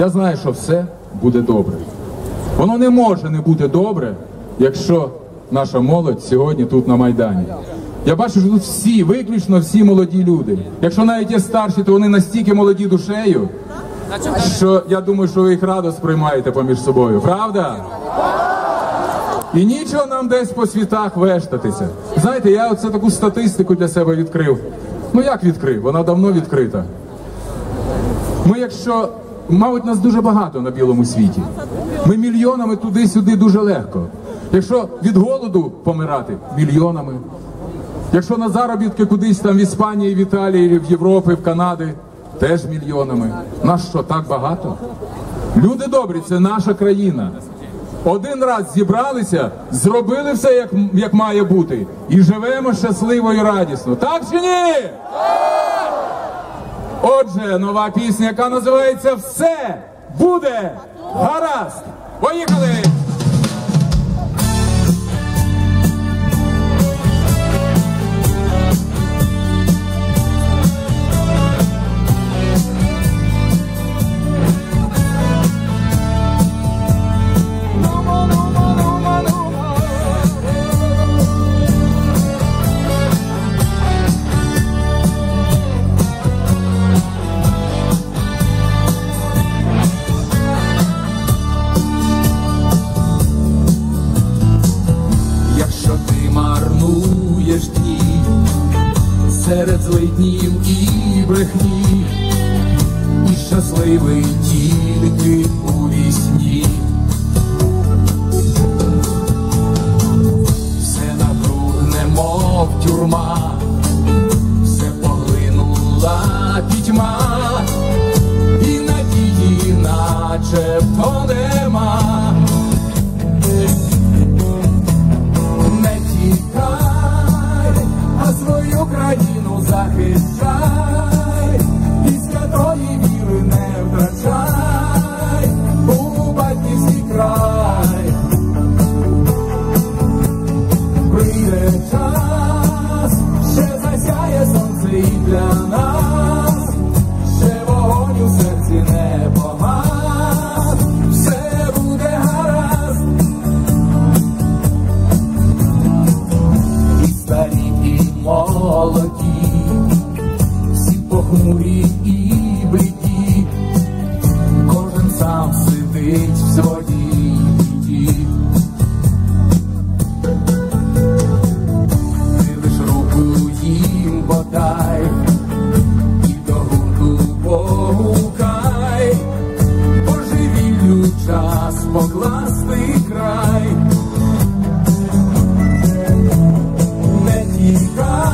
Я знаю, що все буде добре. Воно не може не бути добре, якщо наша молодь сьогодні тут на Майдані. Я бачу, що тут всі, виключно всі молоді люди. Якщо навіть є старші, то вони настільки молоді душею, що я думаю, що ви їх радо сприймаєте поміж собою. Правда? І нічого нам десь по світах вештатися. Знаєте, я оце таку статистику для себе відкрив. Ну як відкрив? Вона давно відкрита. Ми, якщо, мабуть, нас дуже багато на білому світі. Ми мільйонами туди-сюди дуже легко. Якщо від голоду помирати мільйонами. Якщо на заробітки кудись там в Іспанії, в Італії, в Європі, в Канаді, теж мільйонами. Нас що, так багато? Люди добрі, це наша країна. Один раз зібралися, зробили все, як, як має бути, і живемо щасливо і радісно. Так чи ні? Отже, нова пісня, яка називається Все буде гаразд. Поїхали! Серед і брехні, і щасливий тільки у вісні. Все навкруг немов тюрма, все поглинула пітьма, і надії начебто нема. Похмурі і бліді, кожен сам сидить в своїй біді. Ти лиш руку їм подай, і до гурту погукай, божевіллю час покласти край. не тікай,